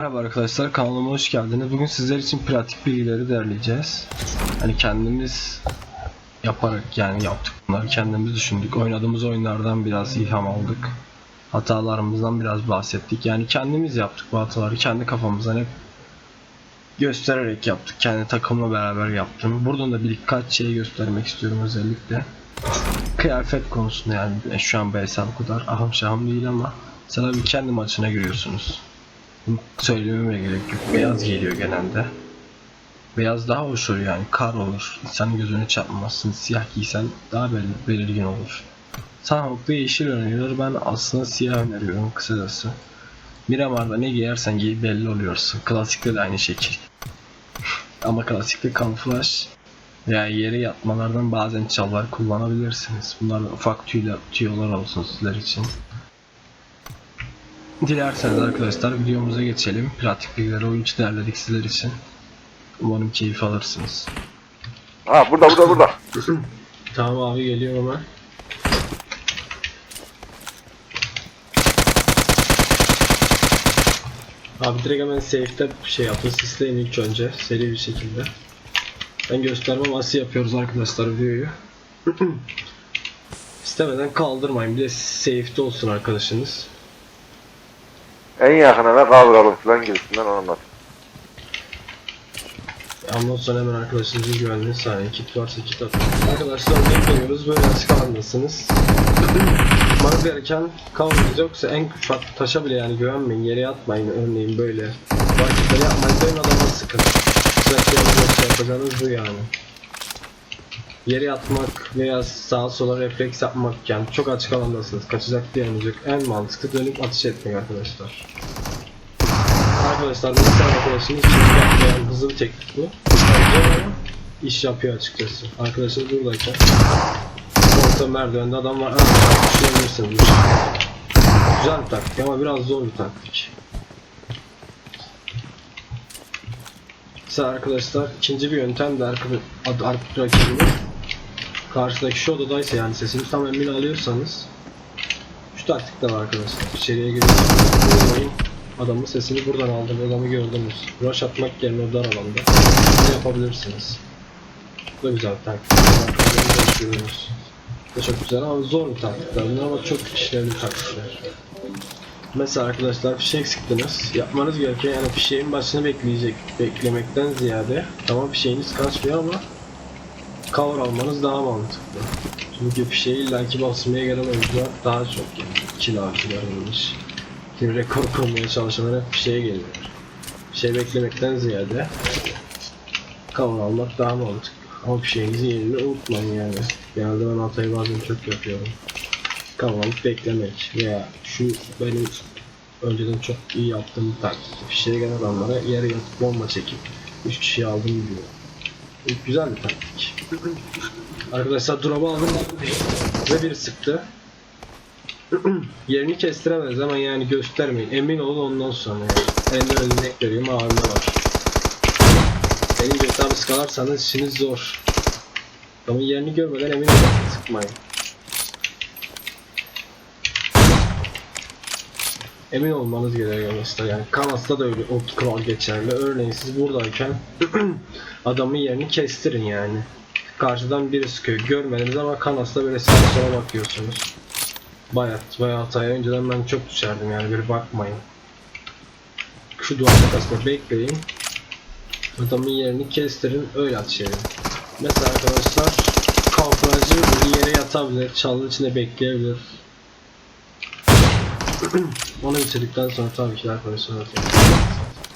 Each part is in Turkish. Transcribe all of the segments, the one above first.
Merhaba arkadaşlar kanalıma hoş geldiniz. Bugün sizler için pratik bilgileri derleyeceğiz. Hani kendimiz yaparak yani yaptık bunları kendimiz düşündük. Oynadığımız oyunlardan biraz ilham aldık. Hatalarımızdan biraz bahsettik. Yani kendimiz yaptık bu hataları kendi kafamızdan hep göstererek yaptık. Kendi takımla beraber yaptım. Buradan da birkaç şey göstermek istiyorum özellikle. Kıyafet konusunda yani şu an BSL o kadar ahım şahım değil ama mesela bir kendi maçına giriyorsunuz. Söylememe gerek yok. Beyaz geliyor genelde. Beyaz daha hoş oluyor yani kar olur. İnsanın gözüne çarpmazsın. Siyah giysen daha belirgin olur. Sanhok'ta yeşil öneriyorlar. Ben aslında siyah öneriyorum kısacası. Miramar'da ne giyersen giy belli oluyorsun. Klasikte de aynı şekil. Ama klasikte kamuflaj veya yere yatmalardan bazen çallar kullanabilirsiniz. Bunlar ufak tüyler, tüyolar olsun sizler için. Dilerseniz arkadaşlar videomuza geçelim. Pratik bilgileri oyun içi derledik sizler için. Umarım keyif alırsınız. Ha burada burada burada. Tamam abi geliyor hemen. Abi direkt hemen safe'de şey yapın. Sisleyin ilk önce seri bir şekilde. Ben göstermem nasıl yapıyoruz arkadaşlar videoyu. İstemeden kaldırmayın. Bir de safe'de olsun arkadaşınız. En yakınına kaldıralım falan gibisinden anlat. Ondan sonra hemen arkadaşınızın güvenliğini saniye kit varsa kit atın. Arkadaşlar örnek veriyoruz böyle açık alandasınız. Yapmanız gereken kavramınız yoksa en ufak taşa bile yani güvenmeyin yere atmayın örneğin böyle. Bu hareketleri yapmayın dön adama sıkın. Sürekli yapacağınız bu yani. Yere yatmak veya sağa sola refleks yapmak yani çok açık alandasınız. Kaçacak bir yeriniz yok. En mantıklı dönüp atış etmek arkadaşlar. Arkadaşlar mesela arkadaşımız çizgi yapmayan hızlı bir teknik bu. İş yapıyor açıkçası. Arkadaşımız buradayken orta merdivende adam var. Ha, düşünebilirsiniz. Güzel bir taktik ama biraz zor bir taktik. Mesela arkadaşlar ikinci bir yöntem de arka, arka rakibini karşıdaki şu odadaysa yani sesini tam emin alıyorsanız şu taktik de var arkadaşlar. İçeriye giriyorsunuz. Adamın sesini buradan aldım, adamı gördünüz. Rush atmak yerine dar alanda bunu yapabilirsiniz. Bu da güzel bir taktik. Bu da çok güzel ama zor bir taktikler. Bunlar ama çok işlevli taktikler. Mesela arkadaşlar fişek sıktınız. Yapmanız gereken yani fişeğin başını bekleyecek. Beklemekten ziyade tamam fişeğiniz kaçmıyor ama cover almanız daha mantıklı. Çünkü fişeği illaki basmaya gelen oyuncular daha çok yani. Kill ağaçlarıymış. Kim rekor kurmaya çalışanlar hep bir şeye geliyor. Bir şey beklemekten ziyade cover almak daha mantıklı. Ama bir şeyinizin yerini unutmayın yani. Genelde ben hatayı bazen çok yapıyorum. Cover beklemek veya şu benim önceden çok iyi yaptığım bir taktik. Fişeye gelen adamlara yere yatıp bomba çekip 3 kişiyi aldım diyor. Bu Güzel bir taktik. Arkadaşlar drop'u aldım ve biri sıktı. Yerini kestiremez ama yani göstermeyin. Emin olun ondan sonra yani. En örnek veriyorum abimde var. Benim gibi tabi sıkalarsanız işiniz zor. Ama yerini görmeden emin olun sıkmayın. Emin olmanız gerekiyor mesela yani Kanas'ta da öyle o kural geçerli. Örneğin siz buradayken adamın yerini kestirin yani. Karşıdan biri sıkıyor görmediniz ama Kanas'ta böyle sağa sola bakıyorsunuz. Bayat, bayağı hataya önceden ben çok düşerdim yani bir bakmayın. Şu duvar arkasında bekleyin. Adamın yerini kestirin öyle edin. Mesela arkadaşlar bir yere yatabilir, çalının içinde bekleyebilir. Onu bitirdikten sonra tabii ki de arkadaşlar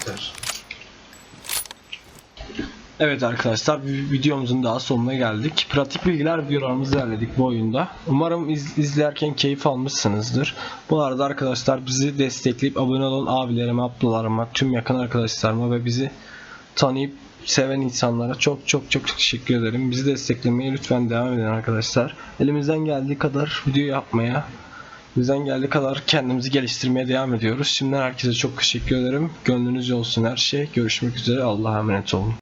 biter. Evet arkadaşlar videomuzun daha sonuna geldik. Pratik bilgiler videolarımızı derledik bu oyunda. Umarım iz- izlerken keyif almışsınızdır. Bu arada arkadaşlar bizi destekleyip abone olan abilerime, ablalarıma, tüm yakın arkadaşlarıma ve bizi tanıyıp seven insanlara çok çok çok teşekkür ederim. Bizi desteklemeye lütfen devam edin arkadaşlar. Elimizden geldiği kadar video yapmaya, Bizden geldiği kadar kendimizi geliştirmeye devam ediyoruz. Şimdiden herkese çok teşekkür ederim. Gönlünüzce olsun her şey. Görüşmek üzere. Allah'a emanet olun.